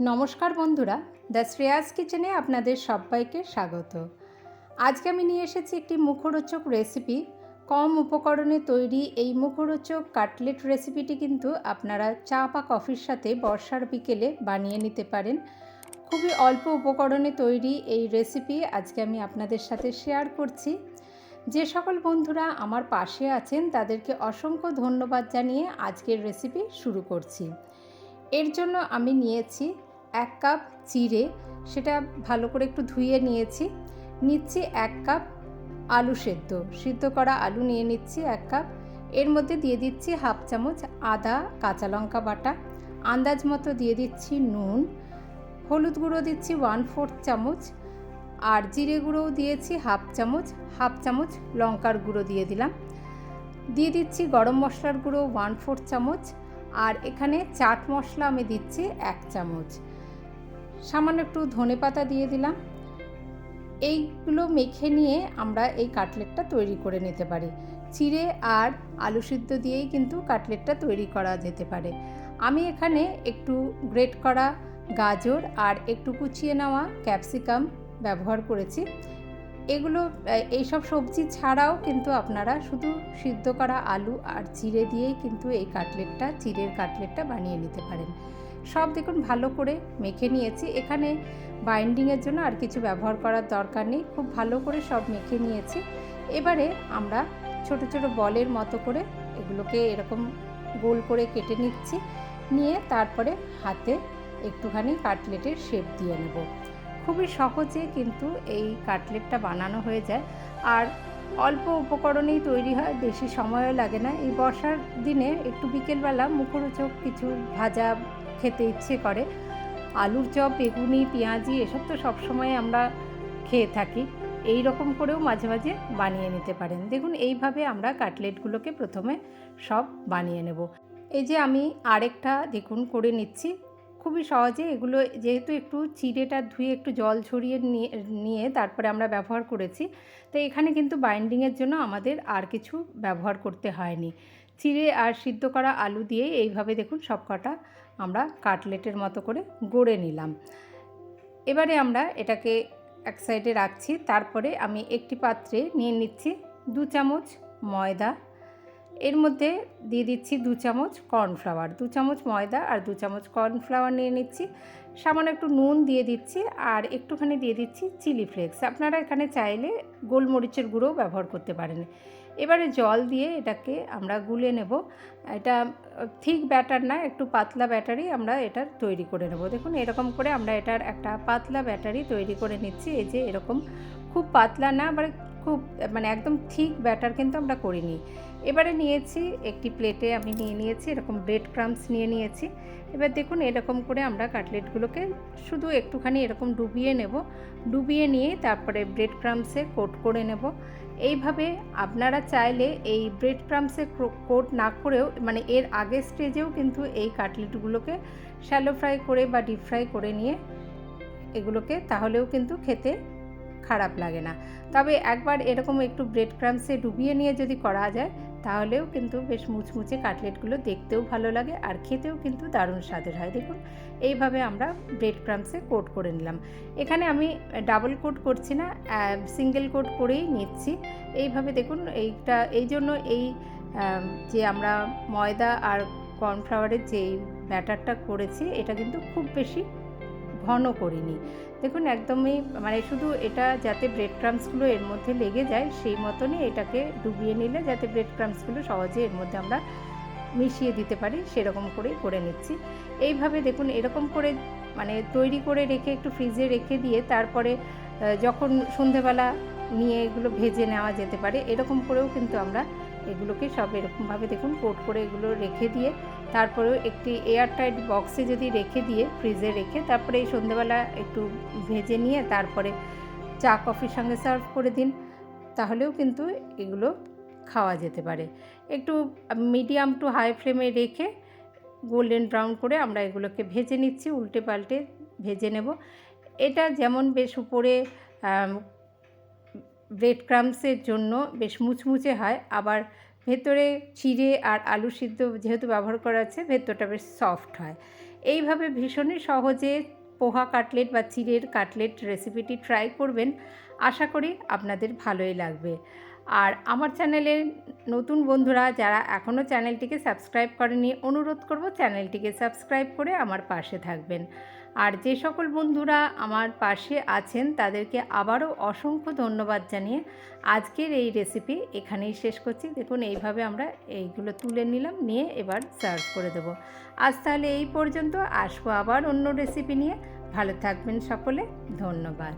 নমস্কার বন্ধুরা, দ্য শ্রেয়াস কিচেনে আপনাদের সবাইকে স্বাগত। আজকে আমি নিয়ে এসেছি একটি মুখরোচক রেসিপি। কম উপকরণে তৈরি এই মুখরোচক কাটলেট রেসিপিটি কিন্তু আপনারা চা বা কফির সাথে বর্ষার বিকেলে বানিয়ে নিতে পারেন। খুবই অল্প উপকরণে তৈরি এই রেসিপি আজকে আমি আপনাদের সাথে শেয়ার করছি। যে সকল বন্ধুরা আমার পাশে আছেন, তাদেরকে অসংখ্য ধন্যবাদ জানিয়ে আজকের রেসিপি শুরু করছি। এর জন্য আমি নিয়েছি এক কাপ চিড়ে, সেটা ভালো করে একটু ধুয়ে নিয়েছি। নিচ্ছি এক কাপ আলু সেদ্ধ। সিদ্ধ করা আলু নিয়ে নিচ্ছি এক কাপ। এর মধ্যে দিয়ে দিচ্ছি হাফ চামচ আদা, কাঁচা লঙ্কা বাটা। আন্দাজ মতো দিয়ে দিচ্ছি নুন। হলুদ গুঁড়ো দিচ্ছি ওয়ান ফোর্থ চামচ। আর জিরে গুঁড়োও দিয়েছি হাফ চামচ। হাফ চামচ লঙ্কার গুঁড়ো দিয়ে দিলাম। দিয়ে দিচ্ছি গরম মশলার গুঁড়ো ওয়ান ফোর্থ চামচ। আর এখানে চাট মশলা আমি দিচ্ছি এক চামচ। সামান্য একটু ধনে পাতা দিয়ে দিলাম। এইগুলো মেখে নিয়ে আমরা এই কাটলেটটা তৈরি করে নিতে পারি। চিড়ে আর আলু সিদ্ধ দিয়েই কিন্তু কাটলেটটা তৈরি করা যেতে পারে। আমি এখানে একটু গ্রেট করা গাজর আর একটু কুচিয়ে নেওয়া ক্যাপসিকাম ব্যবহার করেছি। এগুলো এইসব সবজি ছাড়াও কিন্তু আপনারা শুধু সিদ্ধ করা আলু আর চিড়ে দিয়েই কিন্তু এই কাটলেটটা, চিড়ের কাটলেটটা বানিয়ে নিতে পারেন। সব দেখুন ভালো করে মেখে নিয়েছি। এখানে বাইন্ডিংয়ের জন্য আর কিছু ব্যবহার করার দরকার নেই। খুব ভালো করে সব মেখে নিয়েছি। এবারে আমরা ছোট ছোট বলের মতো করে এগুলোকে এরকম গোল করে কেটে নিচ্ছি। নিয়ে তারপরে হাতে একটুখানি কাটলেটের শেপ দিয়ে নেব। খুবই সহজে কিন্তু এই কাটলেটটা বানানো হয়ে যায়। আর অল্প উপকরণেই তৈরি হয়, বেশি সময়ও লাগে না। এই বর্ষার দিনে একটু বিকেলবেলা মুখরোচক কিছু ভাজা খেতে ইচ্ছে করে। আলুর চপ, বেগুনি, পেঁয়াজি, এসব তো সবসময় আমরা খেয়ে থাকি। এই রকম করেও মাঝে মাঝে বানিয়ে নিতে পারেন। দেখুন, এইভাবে আমরা কাটলেটগুলোকে প্রথমে সব বানিয়ে নেব। এই যে আমি আরেকটা দেখুন করে নিচ্ছি। খুবই সহজে এগুলো যেহেতু একটু চিড়েটা ধুয়ে একটু জল ছড়িয়ে নিয়ে নিয়ে তারপরে আমরা ব্যবহার করেছি। তো এখানে কিন্তু বাইন্ডিংয়ের জন্য আমাদের আর কিছু ব্যবহার করতে হয়নি। চিড়ে আর সিদ্ধ করা আলু দিয়ে এইভাবে দেখুন সব কটা আমরা কাটলেটের মতো করে গড়ে নিলাম। এবারে আমরা এটাকে এক সাইডে রাখছি, তারপরে আমি একটি পাত্রে নিয়ে নিচ্ছি দু চামচ ময়দা। এর মধ্যে দিয়ে দিচ্ছি দু চামচ কর্নফ্লাওয়ার। দু চামচ ময়দা আর দু চামচ কর্নফ্লাওয়ার নিয়ে নিচ্ছি। সামান্য একটু নুন দিয়ে দিচ্ছি আর একটুখানি দিয়ে দিচ্ছি চিলি ফ্লেক্স। আপনারা এখানে চাইলে গোলমরিচের গুঁড়োও ব্যবহার করতে পারেন। এবারে জল দিয়ে এটাকে আমরা গুলে নেব। এটা ঠিক ব্যাটার না, একটু পাতলা ব্যাটারি আমরা এটা তৈরি করে নেব। দেখুন, এরকম করে আমরা এটার একটা পাতলা ব্যাটারি তৈরি করে নিচ্ছি। এই যে এরকম, খুব পাতলা না, আবার খুব মানে একদম ঠিক ব্যাটার কিন্তু আমরা করিনি। এবারে নিয়েছি একটি প্লেটে আমি নিয়ে নিয়েছি, এরকম ব্রেড ক্রামস নিয়ে নিয়েছি। এবার দেখুন এরকম করে আমরা কাটলেটগুলোকে শুধু একটুখানি এরকম ডুবিয়ে নেব। ডুবিয়ে নিয়ে তারপরে ব্রেড ক্রামসে কোট করে নেব। এইভাবে আপনারা চাইলে এই ব্রেড ক্রামসে কোট না করেও মানে এর আগের স্টেজেও কিন্তু এই কাটলেটগুলোকে শ্যালো ফ্রাই করে বা ডিপ ফ্রাই করে নিয়ে এগুলোকে, তাহলেও কিন্তু খেতে খারাপ লাগে না। তবে একবার এরকম একটু ব্রেড ক্রামসে ডুবিয়ে নিয়ে যদি করা যায়, তাহলেও কিন্তু বেশ মুচমুচে কাটলেটগুলো দেখতেও ভালো লাগে আর খেতেও কিন্তু দারুণ স্বাদের হয়। দেখুন, এইভাবে আমরা ব্রেড ক্রামসে কোট করে নিলাম। এখানে আমি ডাবল কোট করছি না সিঙ্গেল কোট করেই নিচ্ছি। এইভাবে দেখুন, এইটা, এই জন্য এই যে আমরা ময়দা আর কর্নফ্লাওয়ারের যে ব্যাটারটা করেছি, এটা কিন্তু খুব বেশি ঘন করিনি। দেখুন, একদমই মানে শুধু এটা যাতে ব্রেড ক্রামসগুলো এর মধ্যে লেগে যায়, সেই মতনই এটাকে ডুবিয়ে নিলে যাতে ব্রেড ক্রামসগুলো সহজে এর মধ্যে আমরা মিশিয়ে দিতে পারি, সেরকম করেই করে নিচ্ছি। এইভাবে দেখুন, এরকম করে মানে তৈরি করে রেখে, একটু ফ্রিজে রেখে দিয়ে তারপরে যখন সন্ধেবেলা নিয়ে এগুলো ভেজে নেওয়া যেতে পারে, এরকম করেও কিন্তু আমরা এগুলোকে সব এরকমভাবে দেখুন কোট করে এগুলো রেখে দিয়ে, তারপরেও একটি এয়ার টাইট বক্সে যদি রেখে দিয়ে, ফ্রিজে রেখে, তারপরে এই সন্ধ্যেবেলা একটু ভেজে নিয়ে তারপরে চা কফির সঙ্গে সার্ভ করে দিন, তাহলেও কিন্তু এগুলো খাওয়া যেতে পারে। একটু মিডিয়াম টু হাই ফ্লেমে রেখে গোল্ডেন ব্রাউন করে আমরা এগুলোকে ভেজে নিচ্ছি, উল্টে পাল্টে ভেজে নেব। এটা যেমন বেশ উপরে ব্রেড ক্রামসের জন্য বেশ মুচমুচে হয়। আবার ভেতরে চিড়ে আর আলু সিদ্ধ যেহেতু ব্যবহার করা আছে, ভেতরটা বেশ সফট হয়। এইভাবে ভীষণই সহজে পোহা কাটলেট বা চিড়ের কাটলেট রেসিপিটি ট্রাই করবেন। আশা করি আপনাদের ভালোই লাগবে। আর আমার চ্যানেলের নতুন বন্ধুরা যারা এখনও চ্যানেলটিকে সাবস্ক্রাইব করেনি, অনুরোধ করব চ্যানেলটিকে সাবস্ক্রাইব করে আমার পাশে থাকবেন। আর যে সকল বন্ধুরা আমার পাশে আছেন, তাদেরকে আবারও অসংখ্য ধন্যবাদ জানিয়ে আজকের এই রেসিপি এখানেই শেষ করছি। দেখুন, এইভাবে আমরা এইগুলো তুলে নিলাম, নিয়ে এবার সার্ভ করে দেবো। আজ তাহলে এই পর্যন্ত, আসব আবার অন্য রেসিপি নিয়ে। ভালো থাকবেন সকলে, ধন্যবাদ।